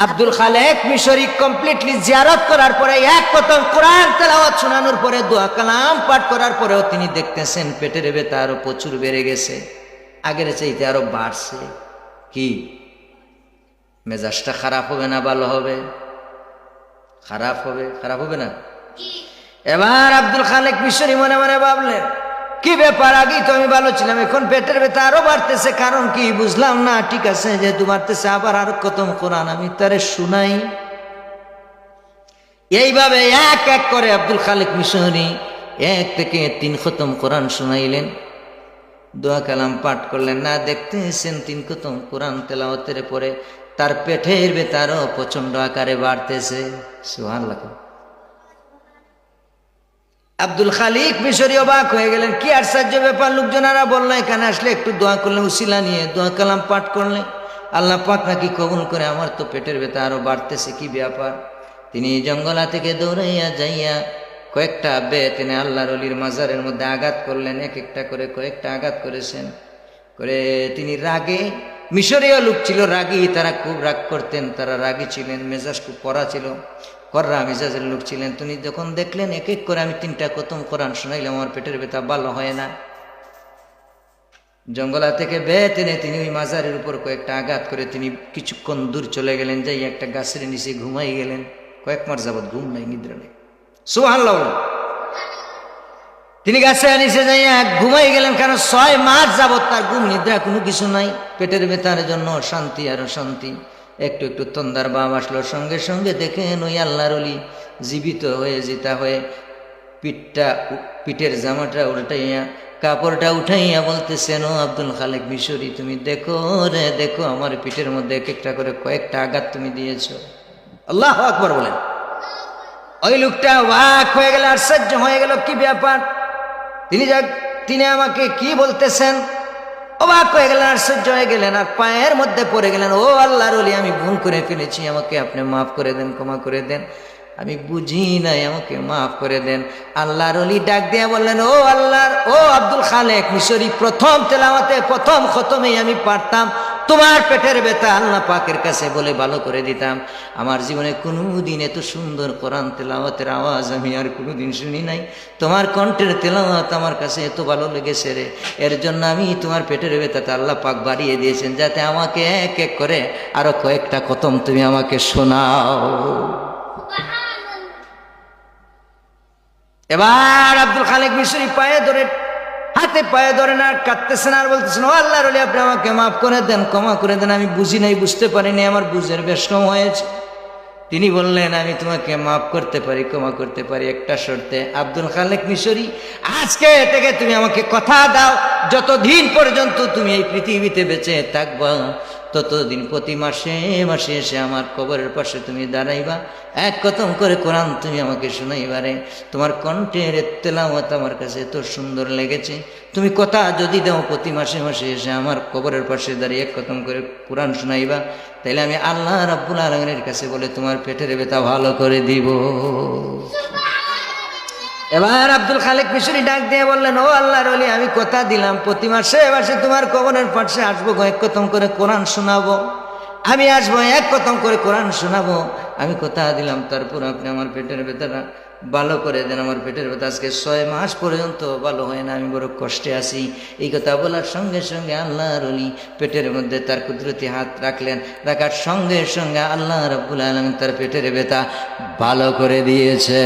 আব্দুল খালেক মিশরি কমপ্লিটলি জিয়ারত করার পরে এক কতম কোরআন তেলাওয়াত শোনানোর পরে দোয়া কালাম পাঠ করার পরেও তিনি দেখতেছেন পেটের ব্যথা আরও প্রচুর বেড়ে গেছে। আগের চাইতে আরও বাড়ছে। কি? মেজাজটা খারাপ হবে না ভালো হবে? খারাপ হবে? খারাপ হবে না? এবার আব্দুল খালেক মিশরি মনে মনে ভাবলেন কি ব্যাপার? আগেই তো আমি ভালো ছিলাম, এখন পেটের ব্যথা আরও বাড়তেছে, কারণ কি বুঝলাম না? ঠিক আছে, যেহেতু বাড়তেছে, আবার আরও কতম কোরআন, আমি তারে শুনাই। এইভাবে এক এক করে আব্দুল খালেক মিশরি এক থেকে তিন খতম কোরআন শুনাইলেন। দোয়া কালাম পাঠ করলেন, না দেখতেছেন তিন খতম কোরআন তেলাওয়াতের পরে তার পেটের বেতারও প্রচণ্ড আকারে বাড়তেছে। সুহান লাখ আব্দুল খালিক মিশরি অবাক হয়ে গেলেন, কি আশ্চর্য ব্যাপার লোকজনেরা বলল এখানে আসলে একটু দোয়া করলেন উশিলা নিয়ে দোয়া কালাম পাঠ করলেন আল্লাহ পাক নাকি কবুল করে, আমার তো পেটের ব্যথা আরও বাড়তেছে, কি ব্যাপার? তিনি জঙ্গলা থেকে দৌড়াইয়া যাইয়া কয়েকটা বে তিনি আল্লাহর অলির মাজারের মধ্যে আঘাত করলেন, এক একটা করে কয়েকটা আঘাত করেছেন। করে তিনি রাগে, মিশরীয় লোক ছিল রাগী, তারা খুব রাগ করতেন, তারা রাগী ছিলেন, মেজাজ খুব করা ছিল। কররা মেজাজের লোক ছিলেন। তিনি যখন দেখলেন এক এক করে আমি তিনটা কতম কোরআন শোনাইলাম, আমার পেটের ব্যথা ভালো হয় না। জঙ্গলা থেকে বে টেনে তিনি ওই মাজারের উপর কয়েকটা আঘাত করে তিনি কিছুক্ষণ দূর চলে গেলেন যাই একটা গাছের নিচে ঘুমাই গেলেন। কয়েক মাস যাবৎ ঘুম নাই, নিদ্রা নেই। সুহাল্লাহ তিনি গাছে নিচে যাইয়া ঘুমাই গেলেন কারণ ছয় মাস যাবৎ তার ঘুম, নিদ্রা কোনো কিছু নাই। পেটের বেতার জন্য শান্তি আর শান্তি একটু একটু তন্দার বাম আসলো। সঙ্গে সঙ্গে দেখেন ওই আল্লাহর অলি জীবিত হয়ে জিতা হয়ে পিঠটা পিঠের জামাটা উল্টাইয়া কাপড়টা উঠাইয়া বলতেছেন ও আব্দুল খালেক মিশরি তুমি দেখো রে দেখো আমার পিঠের মধ্যে এক একটা করে কয়েকটা আঘাত তুমি দিয়েছ। আল্লাহ আকবর বলেন। ওই লোকটা ওয়াক হয়ে গেল আশ্চর্য হয়ে গেল কি ব্যাপার? তিনি যাক তিনি আমাকে কি বলতেছেন? অবাক হয়ে গেলেন, আশ্চর্য হয়ে গেলেন, আর পায়ের মধ্যে পড়ে গেলেন, ও আল্লাহর অলি আমি ভুল করে ফেলেছি, আমাকে আপনি মাফ করে দেন, ক্ষমা করে দেন। আমি বুঝি নাই, আমাকে মাফ করে দেন। আল্লাহর অলি ডাক দিয়া বললেন, ও আল্লাহর, ও আব্দুল খালেক, মিশরি প্রথম তেলামাতে প্রথম খতমেই আমি পারতাম। তোমার পেটের ব্যথা আল্লাহ পাকের কাছে বলে ভালো করে দিতাম। আমার জীবনে কোনো দিন এত সুন্দর কোরআন তেলাওয়াতের আওয়াজ আমি আর কোনো দিন শুনি নাই। তোমার কণ্ঠের তেলাওয়াত আমার কাছে এত ভালো লেগেছে রে। এর জন্য আমি তোমার পেটের ব্যথাটা আল্লাহ পাক বাড়িয়ে দিয়েছেন যাতে আমাকে এক এক করে আরও কয়েকটা খতম তুমি আমাকে শোনাও। এবার আব্দুল খালেক মিশরি পায়ে ধরে হাতে পায়ে ধরে না আর কাঁদতেছেন আর বলতেছেন ও আল্লাহর আলী আপনি আমাকে মাফ করে দেন, ক্ষমা করে দেন, আমি বুঝি নাই, বুঝতে পারিনি, আমার বুঝের বেশ কম হয়েছে। তিনি বললেন, আমি তোমাকে মাফ করতে পারি, ক্ষমা করতে পারি, একটা শর্তে। আব্দুল খালেক মিশরি, আজকে থেকে তুমি আমাকে কথা দাও, যতদিন পর্যন্ত তুমি এই পৃথিবীতে বেঁচে থাকবা, ততদিন প্রতি মাসে মাসে এসে আমার কবরের পাশে তুমি দাঁড়াইবা। এক কতম করে কোরআন তুমি আমাকে শোনাইবারে। তোমার কণ্ঠের তেলাওয়াত আমার কাছে এত সুন্দর লেগেছে। তুমি কথা যদি দাও প্রতি মাসে মাসে এসে আমার কবরের পাশে দাঁড়িয়ে এক কতম করে কোরআন শোনাইবা, তাইলে আমি আল্লাহ রাব্বুল আলমের কাছে বলে তোমার পেটের ব্যথা ভালো করে দিব। এবার আব্দুল খালেক মিশরি ডাক দিয়ে বললেন, ও আল্লাহর অলি আমি কথা দিলাম, প্রতি মাসে মাসে তোমার কবরের পাশে আসব এক কথম করে কোরআন শোনাবো। আমি আসব, এক কথম করে কোরআন শোনাবো। আমি কথা দিলাম, তারপর আপনি আমার পেটের ভেতর ভালো করে দেন, আমার পেটের ভেতর আজকে ছয় মাস পর্যন্ত ভালো হয় না, আমি বড় কষ্টে আছি। এই কথা বলার সঙ্গে সঙ্গে আল্লাহ রলি পেটের মধ্যে তার কুদরতি হাত রাখলেন, রাখার সঙ্গে সঙ্গে আল্লাহ রব্বুল আলম তার পেটের ব্যথা ভালো করে দিয়েছে।